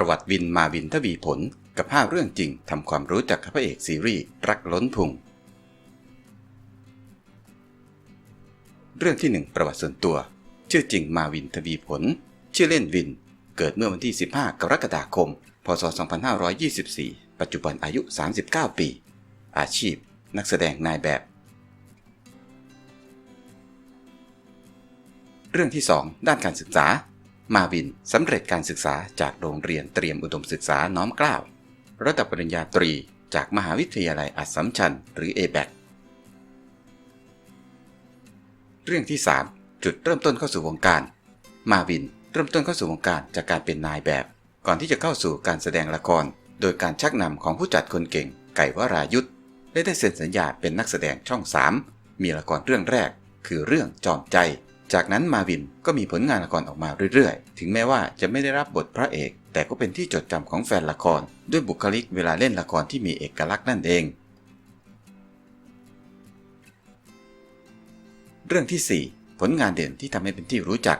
ประวัติวินมาวินทวีผลกับ 5 เรื่องจริงทำความรู้จักพระเอกซีรีส์รักล้นพุง เรื่องที่ 1 ประวัติส่วนตัว ชื่อจริงมาวินทวีผล ชื่อเล่นวิน เกิดเมื่อวันที่ 15 กรกฎาคม พศ 2524 ปัจจุบันอายุ 39 ปี อาชีพ นักแสดงนายแบบ เรื่องที่ 2 ด้านการศึกษา มาวินสำเร็จการศึกษาจากโรงเรียนเตรียมอุดมศึกษาน้อมเกล้า ระดับปริญญาตรีจากมหาวิทยาลัยอัสสัมชัญหรือ a b a c เรื่องที่ 3 จุดเริ่มต้นเข้าสู่วงการ มาวินเริ่มต้นเข้าสู่วงการจากการเป็นนายแบบ ก่อนที่จะเข้าสู่การแสดงละคร โดยการชักนำของผู้จัดคนเก่ง ไก่วรายุทธและได้เซ็นสัญญาเป็นนักแสดงช่อง 3 มีละครเรื่องแรก คือเรื่องจอมใจ จากนั้นมาวินก็มีผลงานละครออกมาเรื่อยๆ ถึงแม้ว่าจะไม่ได้รับบทพระเอก แต่ก็เป็นที่จดจำของแฟนละคร ด้วยบุคลิกเวลาเล่นละครที่มีเอกลักษณ์นั่นเอง เรื่องที่ 4 ผลงานเด่นที่ทำให้เป็นที่รู้จัก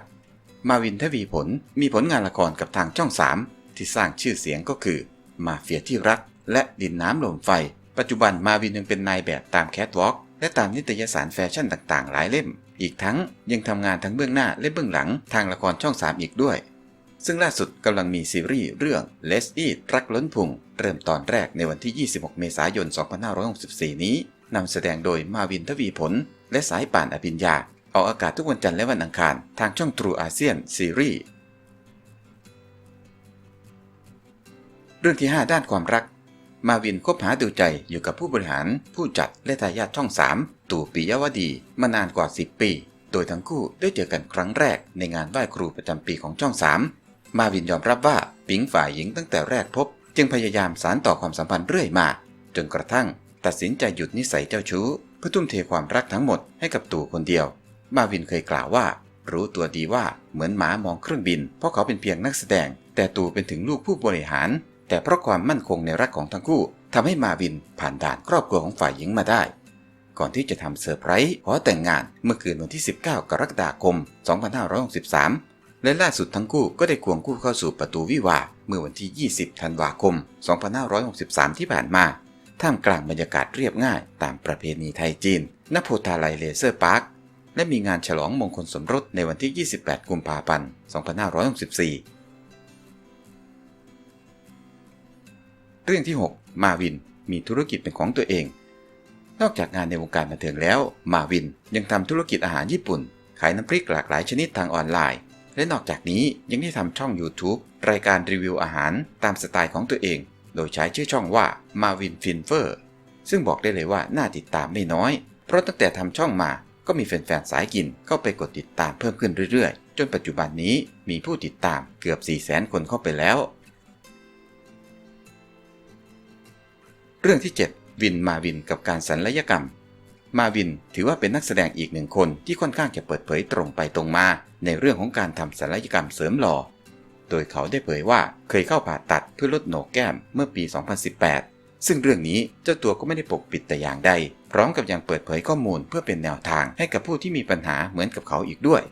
มาวินทวีผลมีผลงานละครกับทางช่อง 3 ที่สร้างชื่อเสียงก็คือ มาเฟียที่รัก และดินน้ำลมไฟ ปัจจุบันมาวินยังเป็นนายแบบตามแคทวอล์กและตามนิตยสารแฟชั่นต่างๆ หลายเล่ม อีกทั้งยังทำงานทั้งเบื้องหน้าและเบื้องหลังทางละครช่อง 3 อีกด้วย ซึ่งล่าสุดกำลังมีซีรีส์เรื่อง Let's Eat รักล้นพุง เริ่มตอนแรกในวันที่ 26 เมษายน 2564 นี้นำแสดงโดยมาวินทวีผล และสายป่านอภิญญาออกอากาศทุกวันจันทร์และวันอังคาร ทางช่อง True ASEAN ซีรีส์เรื่องที่ 5 ด้านความรัก มาวินคบหาดูใจอยู่กับผู้บริหาร ผู้จัดและทายาทช่อง3ตู่ปิยวดีมานานกว่า 10 ปี โดยทั้งคู่ได้เจอกันครั้งแรกในงานไหว้ครูประจำปีของช่อง3มาวินยอมรับว่าปิงฝ่ายหญิงตั้งแต่แรกพบ จึงพยายามสารต่อความสัมพันธ์เรื่อยมา จนกระทั่ง ตัดสินใจหยุดนิสัยเจ้าชู้เพื่อทุ่มเทความรักทั้งหมดให้กับตู่คนเดียว มาวินเคยกล่าวว่า รู้ตัวดีว่าเหมือนหมามองเครื่องบิน เพราะเขาเป็นเพียงนักแสดง แต่ตู่เป็นถึงลูกผู้บริหาร แต่เพราะความมั่นคงในรักของทั้งคู่ทำให้มาวินผ่านด่านครอบครัวของฝ่ายหญิงมาได้ ก่อนที่จะทำเซอร์ไพรส์ขอแต่งงานเมื่อคืนวันที่ 19 กรกฎาคม 2563 และล่าสุดทั้งคู่ก็ได้ควงคู่เข้าสู่ประตูวิวาเมื่อวันที่ 20 ธันวาคม 2563 ที่ผ่านมา ท่ามกลางบรรยากาศเรียบง่ายตามประเพณีไทยจีนณโพธาไลเลเซอร์พาร์คและมีงานฉลองมงคลสมรสในวันที่ 28 กุมภาพันธ์ 2564 เรื่องที่ 6 มาวินมีธุรกิจเป็นของตัวเอง นอกจากงานในวงการบันเทิงแล้ว มาวินยังทำธุรกิจอาหารญี่ปุ่น ขายน้ำพริกหลากหลายชนิดทางออนไลน์ และนอกจากนี้ยังได้ทำช่อง YouTube รายการรีวิวอาหารตามสไตล์ของตัวเอง โดยใช้ชื่อช่องว่ามาวินฟินเฟอร์ซึ่งบอกได้เลยว่าน่าติดตามไม่น้อย เพราะตั้งแต่ทำช่องมาก็มีแฟนๆสายกินเข้าไปกดติดตามเพิ่มขึ้นเรื่อยๆ จนปัจจุบันนี้มีผู้ติดตามเกือบ 4 0 0 0 0 0 คนเข้าไปแล้ว เรื่องที่ 7 วินมาวินกับการศัลยกรรม มาวินถือว่าเป็นนักแสดงอีกหนึ่งคนที่ค่อนข้างจะเปิดเผยตรงไปตรงมา ในเรื่องของการทำศัลยกรรมเสริมหล่อ โดยเขาได้เผยว่าเคยเข้าผ่าตัดเพื่อลดโหนกแก้มเมื่อปี 2018 ซึ่งเรื่องนี้เจ้าตัวก็ไม่ได้ปกปิดแต่อย่างใด พร้อมกับยังเปิดเผยข้อมูลเพื่อเป็นแนวทางให้กับผู้ที่มีปัญหาเหมือนกับเขาอีกด้วย